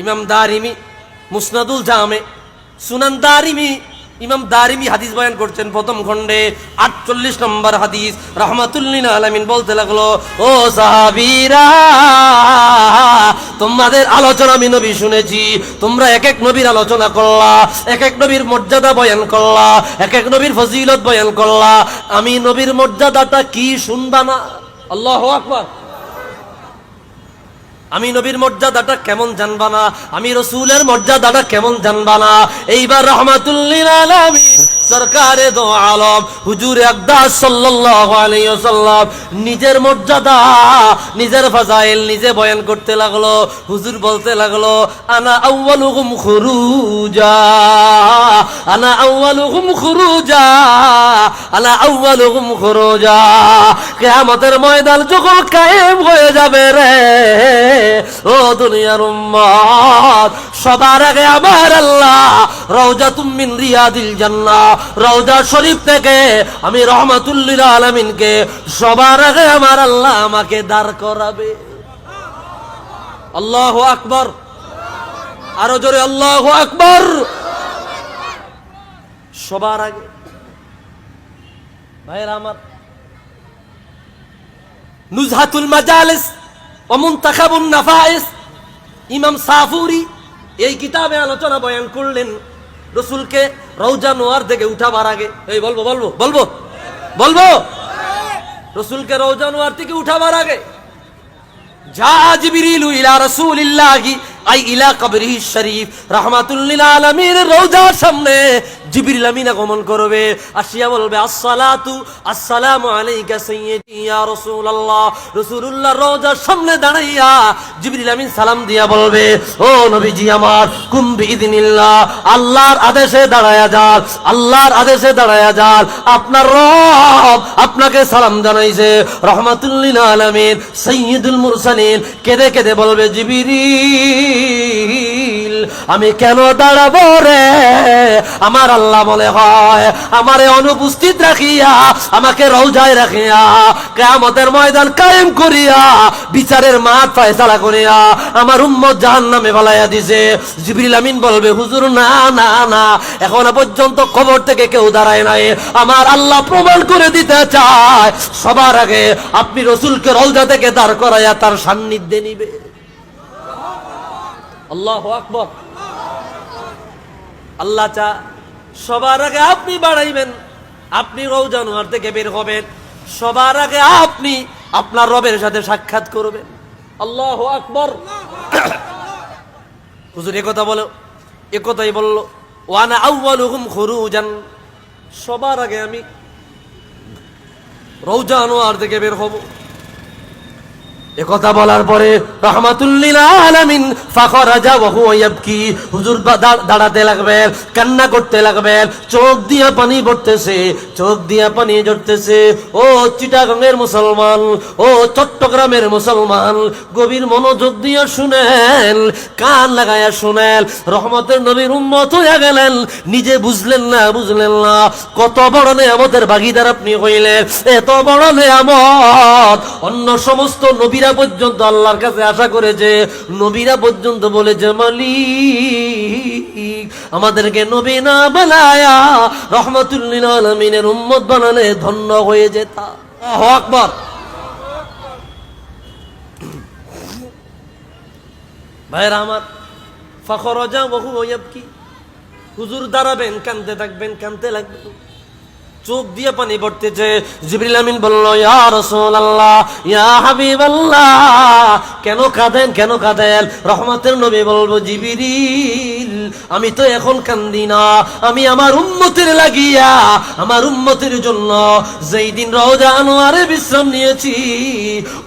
ইমাম দারিমি, মুসনাদুল জামে। সুনান দারিমি, ইমাম দারিমি হাদিস বয়ান করছেন প্রথম খণ্ডে, আটচল্লিশ নম্বর হাদিস রহমাতুল্লিন আলমিন বলতে লাগল, ও সাহাবীরা, তোমাদের আলোচনা আমি নবী শুনেছি, তোমরা এক এক নবীর আলোচনা করলা এক এক নবীর মর্যাদা বয়ান করলা এক এক নবীর ফজিলত বয়ান করলা। আমি নবীর মর্যাদাটা কি শুনবা না? আল্লাহ আকবার। আমি নবীর মর্যাদাটা কেমন জানবা না? আমি রসুলের মর্যাদাটা কেমন জানবা না? এইবার রহমাতুল্লিল আলামিন সরকারে দো আলম। হুজুর আকদাস সাল্লাল্লাহু আলাইহি ওয়াসাল্লাম নিজের মর্যাদা, নিজের ফাজাইল নিজে বয়ান করতে লাগল। হুজুর বলতে লাগল, আনা আউয়ালুহুম খুরুজা, আনা আউয়ালুহুম খুরুজা, আনা আউয়ালুহুম খুরুজা। কিয়ামতের ময়দান যখন কায়েম হয়ে যাবে রে, ও দুনিয়ার উম্মত সবার আগে আমার আল্লাহ রওজা মিন রিয়াদিল জান্নাহ। রওজা শরীফ থেকে আমি রহমাতুল্লিল আলামিনকে সবার আগে আমার আল্লাহ আমাকে দাঁড় করাবে। আল্লাহু আকবার। আরও জোরে আল্লাহু আকবার। সবার আগে। ভাইরা আমার। নুজহাতুল মাজালিস অমুন্তাখাবুন নাফাইস। ইমাম সাফুরি এই কিতাবে আলোচনা বয়ান করলেন। রসুলকে রৌজা নোয়ার থেকে উঠাবার আগে। এই, বলব বলব বলব বলব। রসুলকে রৌজা নোয়ার থেকে উঠাবার আগে। যা জিবিরিলু ইলা রাসূলিল্লাহি আল্লাহর আদেশে দাঁড়ায়া যান, আল্লাহর আদেশে দাঁড়ায়া যান। আপনার রব আপনাকে সালাম জানাইছে। রহমাতুল্লিল আলামিন, সাইয়্যিদুল মুরসালিন। কেঁদে কেঁদে বলবে, জিবরিল আমি কেন দাঁড়াবো রে? আমার আল্লাহ বলে হয়, আমারে অনুপস্থিত রাখিয়া, আমাকে রৌজায় রাখিয়া, কেয়ামতের ময়দান কায়েম করিয়া, বিচারের মাঠ ফয়সালা করিয়া, আমার উম্মত জাহান নামে ফেলাইয়া দিছে। জিবরিল আমিন বলবে, হুজুর, না না না, এখনও পর্যন্ত খবর থেকে কেউ দাঁড়ায় নাই। আমার আল্লাহ প্রমাণ করে দিতে চায়। সবার আগে আপনি রসুলকে রৌজা থেকে দাঁড় করাইয়া তার সান্নিধ্যে নিবে। আল্লাহ আকবর। আল্লাহ চা, সবার আগে আপনি বাড়াইবেন, আপনি রৌজানোয়ার থেকে বের হবেন, সবার আগে আপনি আপনার রবের সাথে সাক্ষাৎ করবেন। আল্লাহ আকবর। হুজুর একথা বলো একথাই বলল, ওয়ানা আউ্বালুহুম খুরুজান। সবার আগে আমি রৌজানোয়ার থেকে বের হব। বলার পরে হুয়া হুজুর দাঁড়াতে লাগবেন কান্না করতে লাগবেন চোখ দিয়া পানি পড়তেছে, চোখ দিয়া পানি ঝরতেছে ও মুসলমান, ও চট্টগ্রামের মুসলমান, গভীর মনোযোগ দিয়া শুনেন, কান লাগায়া শুনেন, রহমতের নবীর উম্মত হইয়া গেলেন, নিজে বুঝলেন না বুঝলেন না। কত বড় নেয়ামতের ভাগিদার আপনি হইলেন, এত বড় নেয়ামত। অন্য সমস্ত নবীরা পর্যন্ত আল্লাহর কাছে আশা করেছে নবীরা পর্যন্ত বলেছে, মালিক, আমাদেরকে নবী না বানায়া রহমতুল্লিল আলমিনের উম্মত বানালে ধন্য হয়ে যেতা। আকবার। ভাইরা আমার, ফখরজা বহু কি হুজুর দাঁড়াবেন, কানতে থাকবেন, কানতে লাগবেন চোখ দিয়ে পানি পড়তেছে। জিবরিল আমিন বলল, ইয়া রাসূলুল্লাহ, ইয়া হাবিবাল্লাহ। কেন কাঁদেন কেন কাঁদেন? রহমতের নবী বলব জিবরিল, আমি তো এখন কান্দি না। আমি আমার উম্মতের লাগিয়া, আমার উম্মতের জন্য যেই দিন রওজা আনোয়ারে বিশ্রাম নিয়েছি,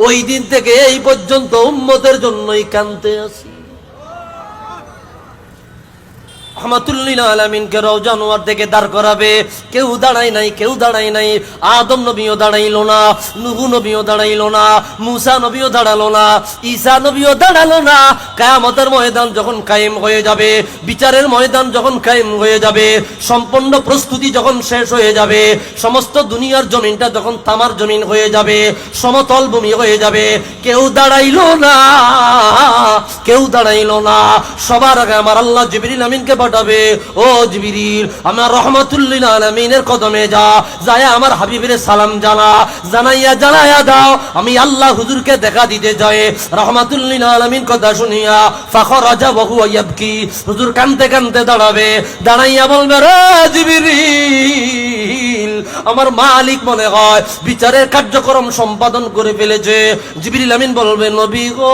ওই দিন থেকে এই পর্যন্ত উম্মতের জন্যই কানতে আছি। রহমাতুল্লিল আলমিনকে রওজানোয়ার থেকে দাঁড় করাবে। কেউ দাঁড়াই নাই, কেউ দাঁড়াই নাই। আদম নবীও দাঁড়াইলো না, নুহু নবীও দাঁড়াইলো না, মুসা নবীও দাঁড়াল না, ঈসা নবীও দাঁড়াল না। কায়ামতের ময়দান যখন কায়েম হয়ে যাবে, বিচারের ময়দান যখন কায়েম হয়ে যাবে সম্পূর্ণ প্রস্তুতি যখন শেষ হয়ে যাবে, সমস্ত দুনিয়ার জমিনটা যখন তামার জমিন হয়ে যাবে, সমতল ভূমি হয়ে যাবে, কেউ দাঁড়াইলো না। কেউ দাঁড়াইলো না। সবার আগে আমার আল্লাহ জিবরিল আমিনকে পাঠাবে। ও জিবরিল, আমার রহমতুল্লিল আলমিনের কদমে যা, যায় আমার হাবিবের সালাম জানা, জানাইয়া জানাইয়া দাও। আমি আল্লাহ হুজুরকে দেখা দিতে যাই। রহমাতুল্লিল আলমিন কথা শুনিয়া, ফাখর রাজা বহু হুজুর কানতে কানতে দাঁড়াবে। দাঁড়াইয়া বলবে, রে জিবরিল আমার মালিক মনে হয় বিচারের কার্যক্রম সম্পাদন করে ফেলেছে। জিবরিল আমিন বলবে, নবী গো,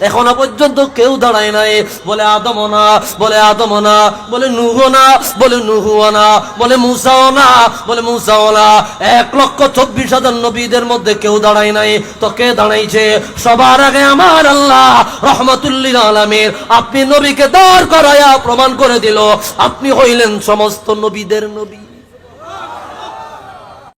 এখনও পর্যন্ত কেউ দাঁড়ায় নাই। বলে আদম না। বলে আদম না। বলে নুহ না। বলে নুহ না। বলে, মুসাও না। বলে, মুসাও না। এক লক্ষ চব্বিশ হাজার নবীদের মধ্যে কেউ দাঁড়ায় নাই। তো কে দাঁড়াইছে? সবার আগে আমার আল্লাহ রহমতুল্লিল আলমের আপনি নবীকে দাঁড় করায়া প্রমাণ করে দিল, আপনি হইলেন সমস্ত নবীদের নবী।